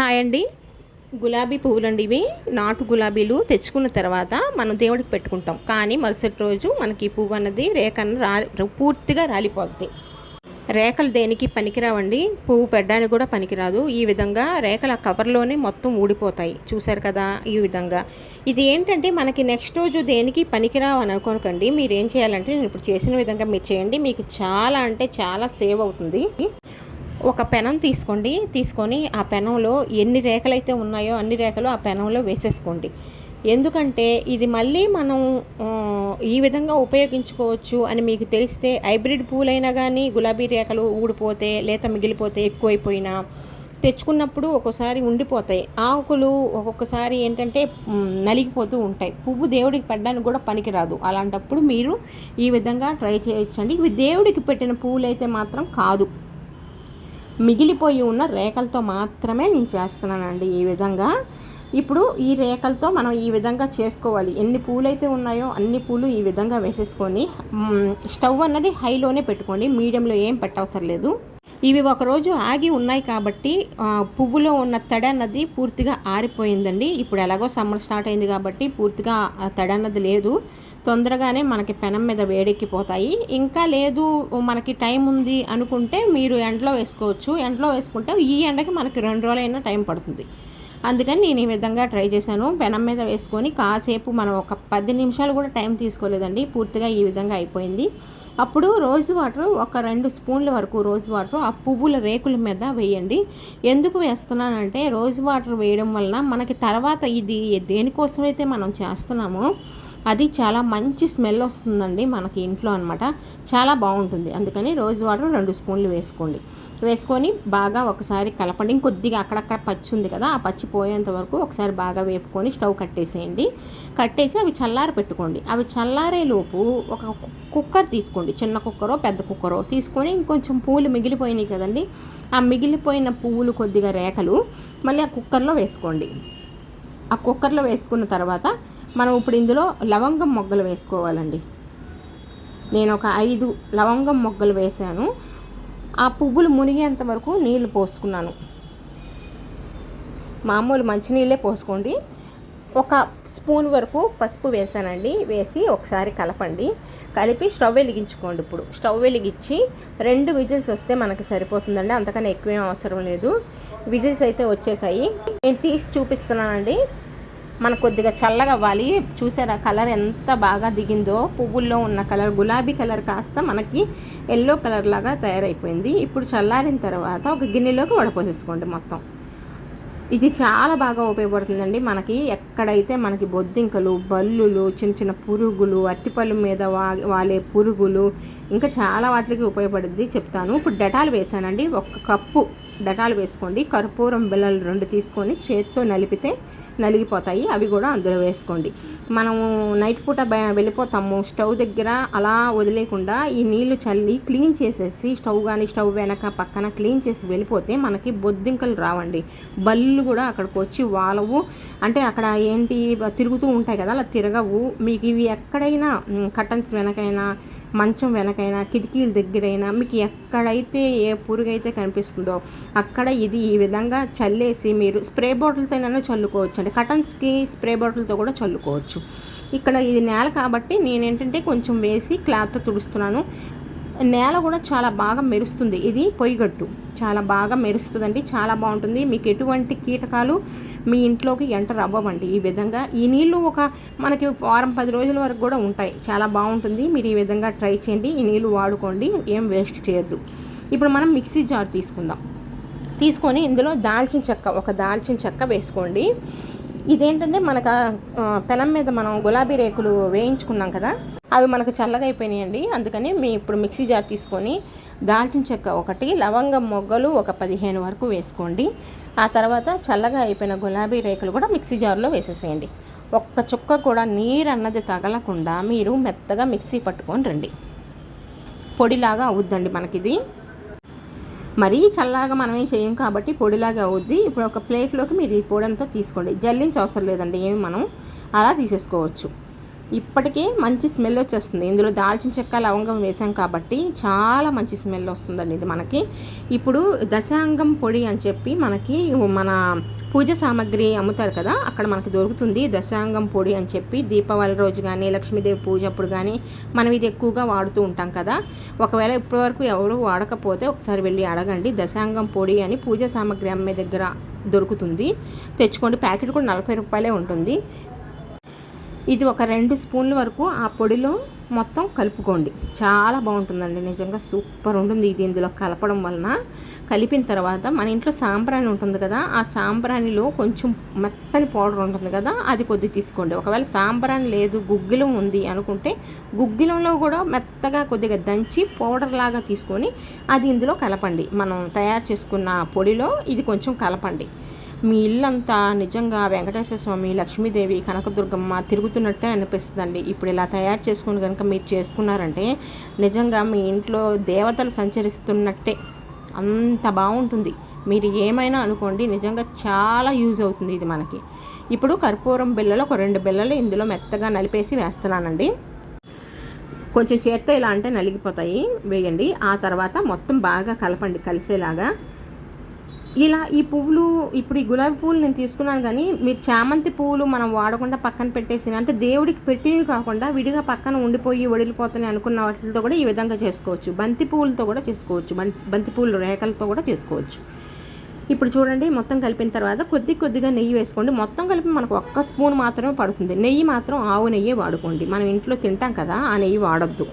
Hi అండి. గులాబీ పువ్వులండి ఇవి. నాటు గులాబీలు తెచ్చుకున్న తర్వాత మనం దేవుడికి పెట్టుకుంటాం. కానీ మరుసటి రోజు మనకి ఈ పువ్వు అన్నది రేఖను రా పూర్తిగా రాలిపోద్ది. రేఖలు దేనికి పనికిరావండి? పువ్వు పెట్టడానికి కూడా పనికిరాదు. ఈ విధంగా రేఖలు ఆ కవర్లోనే మొత్తం ఊడిపోతాయి. చూశారు కదా ఈ విధంగా. ఇది ఏంటంటే మనకి నెక్స్ట్ రోజు దేనికి పనికిరావు అని అనుకోనకండి మీరు ఏం చేయాలంటే నేను ఇప్పుడు చేసిన విధంగా మీరు చేయండి. మీకు చాలా అంటే చాలా సేవ్ అవుతుంది. ఒక పెనం తీసుకోండి. తీసుకొని ఆ పెనంలో ఎన్ని రేఖలైతే ఉన్నాయో అన్ని రేఖలు ఆ పెనంలో వేసేసుకోండి. ఎందుకంటే ఇది మళ్ళీ మనం ఈ విధంగా ఉపయోగించుకోవచ్చు అని మీకు తెలిస్తే హైబ్రిడ్ పూలైనా కానీ గులాబీ రేఖలు ఊడిపోతే లేత మిగిలిపోతే ఎక్కువైపోయినా తెచ్చుకున్నప్పుడు ఒక్కోసారి ఉండిపోతాయి. ఆకులు ఒక్కొక్కసారి ఏంటంటే నలిగిపోతూ ఉంటాయి. పువ్వు దేవుడికి పెట్టడానికి కూడా పనికిరాదు. అలాంటప్పుడు మీరు ఈ విధంగా ట్రై చేయొచ్చండి. ఇవి దేవుడికి పెట్టిన పువ్వులు అయితే మాత్రం కాదు. మిగిలిపోయి ఉన్న రేఖలతో మాత్రమే నేను చేస్తున్నానండి ఈ విధంగా. ఇప్పుడు ఈ రేఖలతో మనం ఈ విధంగా చేసుకోవాలి. ఎన్ని పూలు అయితే ఉన్నాయో అన్ని పూలు ఈ విధంగా వేసేసుకొని స్టవ్ అన్నది హైలోనే పెట్టుకోండి. మీడియంలో ఏం పెట్టవసరం లేదు. ఇవి ఒకరోజు ఆగి ఉన్నాయి కాబట్టి పువ్వులో ఉన్న తడ అన్నది పూర్తిగా ఆరిపోయిందండి. ఇప్పుడు ఎలాగో సమ్మర్ స్టార్ట్ అయింది కాబట్టి పూర్తిగా తడ అన్నది లేదు. తొందరగానే మనకి పెనం మీద వేడెక్కిపోతాయి. ఇంకా లేదు మనకి టైం ఉంది అనుకుంటే మీరు ఎండలో వేసుకోవచ్చు. ఎండలో వేసుకుంటే ఈ ఎండకి మనకి రెండు రోజులైనా టైం పడుతుంది. అందుకని నేను ఈ విధంగా ట్రై చేశాను. పెనం మీద వేసుకొని కాసేపు మనం ఒక పది నిమిషాలు కూడా టైం తీసుకోలేదండి. పూర్తిగా ఈ విధంగా అయిపోయింది. అప్పుడు రోజ్ వాటర్ ఒక రెండు స్పూన్ల వరకు రోజ్ వాటర్ ఆ పువ్వుల రేకుల మీద వేయండి. ఎందుకు వేస్తున్నానంటే రోజ్ వాటర్ వేయడం వలన మనకి తర్వాత ఇది దేనికోసమైతే మనం చేస్తున్నామో అది చాలా మంచి స్మెల్ వస్తుందండి మనకి ఇంట్లో అనమాట చాలా బాగుంటుంది. అందుకని రోజ్ వాటర్ రెండు స్పూన్లు వేసుకోండి. వేసుకొని బాగా ఒకసారి కలపండి. ఇంకొద్దిగా అక్కడక్కడ పచ్చి ఉంది కదా ఆ పచ్చి పోయేంత వరకు ఒకసారి బాగా వేపుకొని స్టవ్ కట్టేసేయండి. కట్టేసి అవి చల్లారి పెట్టుకోండి. అవి చల్లారే లోపు ఒక కుక్కర్ తీసుకోండి. చిన్న కుక్కరో పెద్ద కుక్కరో తీసుకొని ఇంకొంచెం పూలు మిగిలిపోయినాయి కదండి ఆ మిగిలిపోయిన పువ్వులు కొద్దిగా రేఖలు మళ్ళీ ఆ కుక్కర్లో వేసుకోండి. ఆ కుక్కర్లో వేసుకున్న తర్వాత మనం ఇప్పుడు ఇందులో లవంగం మొగ్గలు వేసుకోవాలండి. నేను ఒక ఐదు లవంగం మొగ్గలు వేసాను ఆ పువ్వులు మునిగేంత వరకు నీళ్ళు పోసుకున్నాను. మామూలు మంచినీళ్ళే పోసుకోండి. ఒక స్పూన్ వరకు పసుపు వేసానండి. వేసి ఒకసారి కలపండి. కలిపి స్టవ్ వెలిగించుకోండి ఇప్పుడు. స్టవ్ వెలిగించి రెండు విజిల్స్ వస్తే మనకి సరిపోతుందండి. అంతకన్నా ఎక్కువేం అవసరం లేదు. విజిల్స్ అయితే వచ్చేసాయి. నేను తీసి చూపిస్తున్నానండి. మనకు కొద్దిగా చల్లగా అవ్వాలి చూసారా కలర్ ఎంత బాగా దిగిందో? పువ్వుల్లో ఉన్న కలర్ గులాబీ కలర్ కాస్త మనకి ఎల్లో కలర్ లాగా తయారైపోయింది. ఇప్పుడు చల్లారిన తర్వాత ఒక గిన్నెలోకి వడపోసేసుకోండి మొత్తం. ఇది చాలా బాగా ఉపయోగపడుతుందండి. మనకి ఎక్కడైతే మనకి బొద్దింకలు బల్లులు చిన్న చిన్న పురుగులు అట్టిపళ్ళు మీద వా వాలే పురుగులు ఇంకా చాలా వాటికి ఉపయోగపడుద్ది చెప్తాను. ఇప్పుడు డెటాల్ వేసానండి. ఒక కప్పు డటాలు వేసుకోండి. కర్పూరం బిళ్ళలు రెండు తీసుకొని చేత్తో నలిపితే నలిగిపోతాయి. అవి కూడా అందులో వేసుకోండి. మనము నైట్ పూట బ వెళ్ళిపోతాము. స్టవ్ దగ్గర అలా వదిలేకుండా ఈ నీళ్ళు చల్లి క్లీన్ చేసేసి స్టవ్ కానీ స్టవ్ వెనక పక్కన క్లీన్ చేసి వెళ్ళిపోతే మనకి బొద్దింకలు రావండి. బళ్ళు కూడా అక్కడికి వచ్చి వాలవు. అంటే అక్కడ ఏంటి తిరుగుతూ ఉంటాయి కదా అలా తిరగవు. మీకు ఇవి ఎక్కడైనా కటన్స్ వెనకైనా మంచం వెనకైనా కిటికీల దగ్గరైనా మీకు ఎక్కడైతే ఏ పురుగు అయితే కనిపిస్తుందో అక్కడ ఇది ఈ విధంగా చల్లేసి మీరు స్ప్రే బాటిల్తోనైనా చల్లుకోవచ్చు అండి కటన్స్కి స్ప్రే బాటిల్తో కూడా చల్లుకోవచ్చు. ఇక్కడ ఇది నేల కాబట్టి నేనేంటంటే కొంచెం వేసి క్లాత్తో తుడుస్తున్నాను. నేల కూడా చాలా బాగా మెరుస్తుంది. ఇది పొయ్యిగట్టు చాలా బాగా మెరుస్తుందండి. చాలా బాగుంటుంది. మీకు ఎటువంటి కీటకాలు మీ ఇంట్లోకి ఎంటర్ అవ్వవండి. ఈ విధంగా ఈ నీళ్ళు ఒక మనకి వారం పది రోజుల వరకు కూడా ఉంటాయి. చాలా బాగుంటుంది. మీరు ఈ విధంగా ట్రై చేయండి. ఈ నీళ్ళు వాడుకోండి. ఏం వేస్ట్ చేయొద్దు. ఇప్పుడు మనం మిక్సీ జార్ తీసుకుందాం. తీసుకొని ఇందులో దాల్చిన చెక్క ఒక దాల్చిన చెక్క వేసుకోండి. ఇదేంటంటే మనకు పెనం మీద మనం గులాబీ రేకులు వేయించుకున్నాం కదా అవి మనకు చల్లగా అయిపోయినాయండి. అందుకని మీ ఇప్పుడు మిక్సీ జార్ తీసుకొని దాల్చిన చెక్క ఒకటి లవంగం మొగ్గలు ఒక పదిహేను వరకు వేసుకోండి. ఆ తర్వాత చల్లగా అయిపోయిన గులాబీ రేకులు కూడా మిక్సీ జార్లో వేసేసేయండి. ఒక్క చుక్క కూడా నీరు అన్నది తగలకుండా మీరు మెత్తగా మిక్సీ పట్టుకొని రండి. పొడిలాగా అవుద్దండి మనకిది. మరీ చల్లగా మనం ఏం చేయం కాబట్టి పొడిలాగా అవుద్ది. ఇప్పుడు ఒక ప్లేట్లోకి మీరు ఈ పొడి అంతా తీసుకోండి. జల్లించి అవసరం లేదండి ఏమి మనం అలా తీసేసుకోవచ్చు. ఇప్పటికే మంచి స్మెల్ వచ్చేస్తుంది. ఇందులో దాల్చిన చెక్క లవంగం వేసాం కాబట్టి చాలా మంచి స్మెల్ వస్తుందండి ఇది మనకి. ఇప్పుడు దశాంగం పొడి అని చెప్పి మనకి మన పూజ సామాగ్రి అమ్ముతారు కదా అక్కడ మనకి దొరుకుతుంది దశాంగం పొడి అని చెప్పి దీపావళి రోజు కానీ లక్ష్మీదేవి పూజ అప్పుడు కానీ మనం ఇది ఎక్కువగా వాడుతూ ఉంటాం కదా. ఒకవేళ ఇప్పటివరకు ఎవరు వాడకపోతే ఒకసారి వెళ్ళి అడగండి. దశాంగం పొడి అని పూజ సామాగ్రి అమ్మే దగ్గర దొరుకుతుంది. తెచ్చుకోండి. ప్యాకెట్ కూడా నలభై రూపాయలే ఉంటుంది. ఇది ఒక రెండు స్పూన్ల వరకు ఆ పొడిలో మొత్తం కలుపుకోండి. చాలా బాగుంటుందండి. నిజంగా సూపర్ ఉంటుంది ఇది ఇందులో కలపడం వలన. కలిపిన తర్వాత మన ఇంట్లో సాంబ్రాణి ఉంటుంది కదా ఆ సాంబ్రాణిలో కొంచెం మెత్తని పౌడర్ ఉంటుంది కదా అది కొద్ది తీసుకోండి. ఒకవేళ సాంబ్రాణి లేదు గుగ్గిలం ఉంది అనుకుంటే గుగ్గిలంలో కూడా మెత్తగా కొద్దిగా దంచి పౌడర్ లాగా తీసుకొని అది ఇందులో కలపండి. మనం తయారు చేసుకున్న పొడిలో ఇది కొంచెం కలపండి. మీ ఇల్లంతా నిజంగా వెంకటేశ్వర స్వామి లక్ష్మీదేవి కనకదుర్గమ్మ తిరుగుతున్నట్టే అనిపిస్తుందండి. ఇప్పుడు ఇలా తయారు చేసుకుని కనుక మీరు చేసుకున్నారంటే నిజంగా మీ ఇంట్లో దేవతలు సంచరిస్తున్నట్టే. అంత బాగుంటుంది. మీరు ఏమైనా అనుకోండి నిజంగా చాలా యూజ్ అవుతుంది ఇది మనకి. ఇప్పుడు కర్పూరం బిళ్ళలు ఒక రెండు బిళ్ళలు ఇందులో మెత్తగా నలిపేసి వేస్తున్నానండి. కొంచెం చేత్తో ఇలా అంటే నలిగిపోతాయి. వేయండి. ఆ తర్వాత మొత్తం బాగా కలపండి కలిసేలాగా. ఇలా ఈ పువ్వులు ఇప్పుడు ఈ గులాబీ పువ్వులు నేను తీసుకున్నాను కానీ మీరు చామంతి పువ్వులు మనం వాడకుండా పక్కన పెట్టేసి అంటే దేవుడికి పెట్టినవి కాకుండా విడిగా పక్కన ఉండిపోయి వడిలిపోతాయి అనుకున్న వాటితో కూడా ఈ విధంగా చేసుకోవచ్చు. బంతి పువ్వులతో కూడా చేసుకోవచ్చు. బంతి పువ్వులు రేఖలతో కూడా చేసుకోవచ్చు. ఇప్పుడు చూడండి మొత్తం కలిపిన తర్వాత కొద్ది కొద్దిగా నెయ్యి వేసుకోండి. మొత్తం కలిపి మనకు ఒక్క స్పూన్ మాత్రమే పడుతుంది. నెయ్యి మాత్రం ఆవు నెయ్యి వాడుకోండి. మనం ఇంట్లో తింటాం కదా ఆ నెయ్యి వాడొద్దు.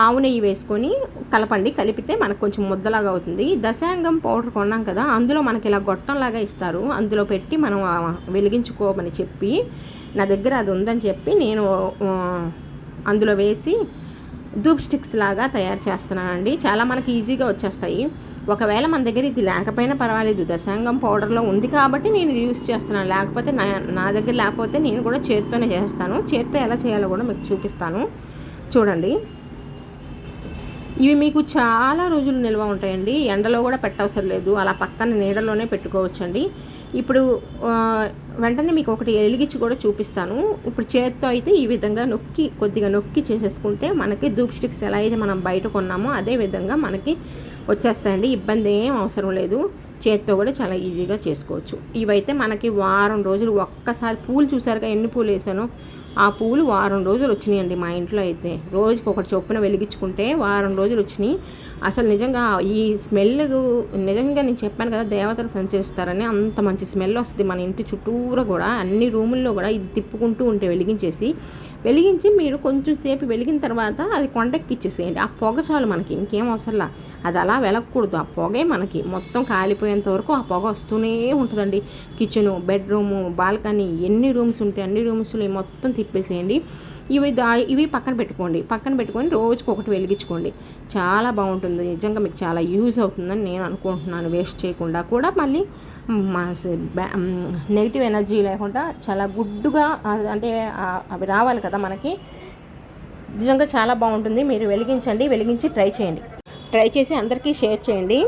ఆవు నెయ్యి వేసుకొని కలపండి. కలిపితే మనకు కొంచెం ముద్దలాగా అవుతుంది. దశాంగం పౌడర్ కొన్నాం కదా అందులో మనకి ఇలా గొట్టంలాగా ఇస్తారు. అందులో పెట్టి మనం వెలిగించుకోమని చెప్పి నా దగ్గర అది ఉందని చెప్పి నేను అందులో వేసి ధూప్ స్టిక్స్ లాగా తయారు చేస్తున్నానండి. చాలా మనకి ఈజీగా వచ్చేస్తాయి. ఒకవేళ మన దగ్గర ఇది లేకపోయినా పర్వాలేదు. దశాంగం పౌడర్లో ఉంది కాబట్టి నేను ఇది యూస్ చేస్తున్నాను. లేకపోతే నా నా దగ్గర లేకపోతే నేను కూడా చేత్తోనే చేస్తాను. చేత్తో ఎలా చేయాలో కూడా మీకు చూపిస్తాను. చూడండి. ఇవి మీకు చాలా రోజులు నిల్వ ఉంటాయండి. ఎండలో కూడా పెట్టవసరం లేదు. అలా పక్కన నీడలోనే పెట్టుకోవచ్చండి. ఇప్పుడు వెంటనే మీకు ఒకటి ఎలిగించి కూడా చూపిస్తాను. ఇప్పుడు చేత్తో అయితే ఈ విధంగా నొక్కి కొద్దిగా నొక్కి చేసేసుకుంటే మనకి ధూప్ స్టిక్స్ ఎలా అయితే మనం బయట కొన్నామో అదే విధంగా మనకి వచ్చేస్తాయండి. ఇబ్బంది ఏం అవసరం లేదు. చేత్తో కూడా చాలా ఈజీగా చేసుకోవచ్చు. ఇవైతే మనకి వారం రోజులు ఒక్కసారి పూలు చూసారుగా ఎన్ని పూలు వేసానో? ఆ పువ్వులు వారం రోజులు వచ్చినాయండి మా ఇంట్లో అయితే. రోజుకి ఒకటి చొప్పున వెలిగించుకుంటే వారం రోజులు వచ్చినాయి. అసలు నిజంగా ఈ స్మెల్ నిజంగా నేను చెప్పాను కదా దేవతలు సంచరిస్తారని అంత మంచి స్మెల్ వస్తుంది మన ఇంటి చుట్టూరా కూడా. అన్ని రూముల్లో కూడా ఇది తిప్పుకుంటూ ఉంటే వెలిగించేసి వెలిగించి మీరు కొంచెం సేపు వెలిగిన తర్వాత అది కొండెక్కిచ్చేసేయండి ఆ పొగ చాలు మనకి ఇంకేం అవసరంలా అది అలా వెలగకూడదు. ఆ పొగే మనకి మొత్తం కాలిపోయేంత వరకు ఆ పొగ వస్తూనే ఉంటుందండి. కిచెను బెడ్రూము బాల్కనీ ఎన్ని రూమ్స్ ఉంటాయి అన్ని రూమ్స్లో మొత్తం తిప్పేసేయండి. ఇవి దా ఇవి పక్కన పెట్టుకోండి. పక్కన పెట్టుకొని రోజుకి ఒకటి వెలిగించుకోండి. చాలా బాగుంటుంది. నిజంగా మీకు చాలా యూజ్ అవుతుందని నేను అనుకుంటున్నాను. వేస్ట్ చేయకుండా కూడా మళ్ళీ నెగిటివ్ ఎనర్జీ లేకుండా చాలా గుడ్డుగా అంటే అవి రావాలి కదా మనకి. నిజంగా చాలా బాగుంటుంది. మీరు వెలిగించండి. వెలిగించి ట్రై చేయండి. ట్రై చేసి అందరికీ షేర్ చేయండి.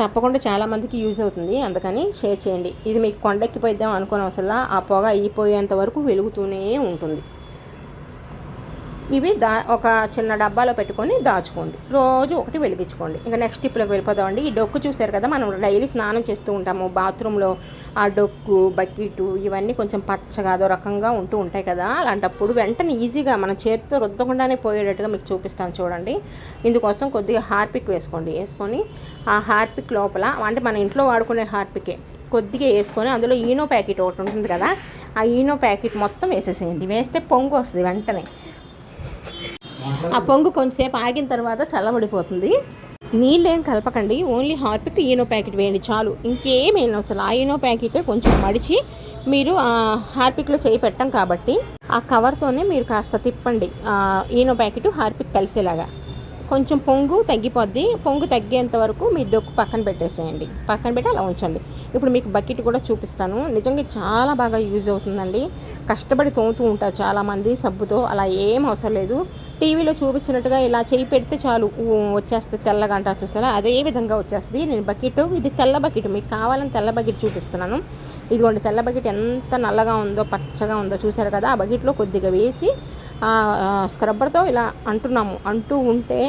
తప్పకుండా చాలామందికి యూజ్ అవుతుంది. అందుకని షేర్ చేయండి. ఇది మీకు కొండెక్కిపోయిద్దాం అనుకున్న అసలు ఆ పొగ అయిపోయేంత వరకు వెలుగుతూనే ఉంటుంది. ఇవి దా ఒక చిన్న డబ్బాలో పెట్టుకొని దాచుకోండి. రోజు ఒకటి వెలిగించుకోండి. ఇంకా నెక్స్ట్ టిప్లోకి వెళ్ళిపోదామండి. ఈ డొక్కు చూసారు కదా మనం డైలీ స్నానం చేస్తూ ఉంటాము. బాత్రూంలో ఆ డొక్కు బకెట్ ఇవన్నీ కొంచెం పచ్చగా అదో రకంగా ఉంటూ ఉంటాయి కదా. అలాంటప్పుడు వెంటనే ఈజీగా మన చేతితో రుద్దకుండానే పోయేటట్టుగా మీకు చూపిస్తాను చూడండి. ఇందుకోసం కొద్దిగా హార్పిక్ వేసుకోండి. వేసుకొని ఆ హార్పిక్ లోపల అంటే మన ఇంట్లో వాడుకునే హార్పికే కొద్దిగా వేసుకొని అందులో ఈనో ప్యాకెట్ ఒకటి ఉంటుంది కదా ఆ ఈనో ప్యాకెట్ మొత్తం వేసేసేయండి. వేస్తే పొంగు వస్తుంది వెంటనే. ఆ పొంగు కొంచెంసేపు ఆగిన తర్వాత చల్లబడిపోతుంది. నీళ్ళేం కలపకండి. ఓన్లీ హార్పిక్ ఈనో ప్యాకెట్ వేయండి చాలు. ఇంకేమేం అసలు. ఆ ఈనో ప్యాకెటే కొంచెం మడిచి మీరు హార్పిక్లో చేయి పెట్టం కాబట్టి ఆ కవర్తోనే మీరు కాస్త తిప్పండి. ఈనో ప్యాకెట్ హార్పిక్ కలిసేలాగా. కొంచెం పొంగు తగ్గిపోద్ది. పొంగు తగ్గేంత వరకు మీ దొక్కు పక్కన పెట్టేసేయండి. పక్కన పెట్టి అలా ఉంచండి. ఇప్పుడు మీకు బకెట్ కూడా చూపిస్తాను. నిజంగా చాలా బాగా యూజ్ అవుతుందండి. కష్టపడి తోముతూ ఉంటారు చాలామంది సబ్బుతో. అలా ఏం అవసరం లేదు. టీవీలో చూపించినట్టుగా ఇలా చేయి పెడితే చాలు. వచ్చేస్తే తెల్లగా అంటారు చూసారా? అదే విధంగా వచ్చేస్తుంది. నేను బకెట్ ఇది తెల్ల బకెట్. మీకు కావాలని తెల్ల బకెట్ చూపిస్తున్నాను. ఇదిగోండి తెల్ల బకెట్ ఎంత నల్లగా ఉందో పచ్చగా ఉందో చూసారు కదా? ఆ బకెట్లో కొద్దిగా వేసి స్క్రబ్బర్తో ఇలా అంటున్నాము. అంటూ ఉంటే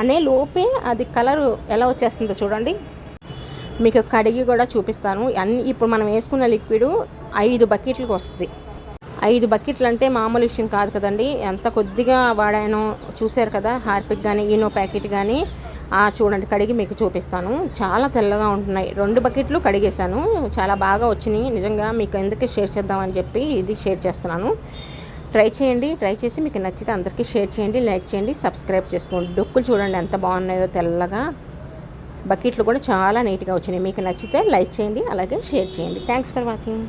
అనే లోపే అది కలరు ఎలా వచ్చేస్తుందో చూడండి. మీకు కడిగి కూడా చూపిస్తాను. అన్ని ఇప్పుడు మనం వేసుకున్న లిక్విడ్ ఐదు బకెట్లకు వస్తుంది. ఐదు బకెట్లు అంటే మామూలు విషయం కాదు కదండి. ఎంత కొద్దిగా వాడానో చూశారు కదా హార్పిక్ కానీ ఈనో ప్యాకెట్ కానీ ఆ చూడండి కడిగి మీకు చూపిస్తాను. చాలా తెల్లగా ఉంటున్నాయి. రెండు బకెట్లు కడిగేశాను. చాలా బాగా వచ్చినాయి. నిజంగా మీకు ఎందుకే షేర్ చేద్దామని చెప్పి ఇది షేర్ చేస్తున్నాను. ట్రై చేయండి. ట్రై చేసి మీకు నచ్చితే అందరికీ షేర్ చేయండి లైక్ చేయండి సబ్స్క్రైబ్ చేసుకోండి. డొక్కులు చూడండి ఎంత బాగున్నాయో తెల్లగా. బకెట్లు కూడా చాలా నీట్గా వచ్చినాయి. మీకు నచ్చితే లైక్ చేయండి అలాగే షేర్ చేయండి. Thanks for watching.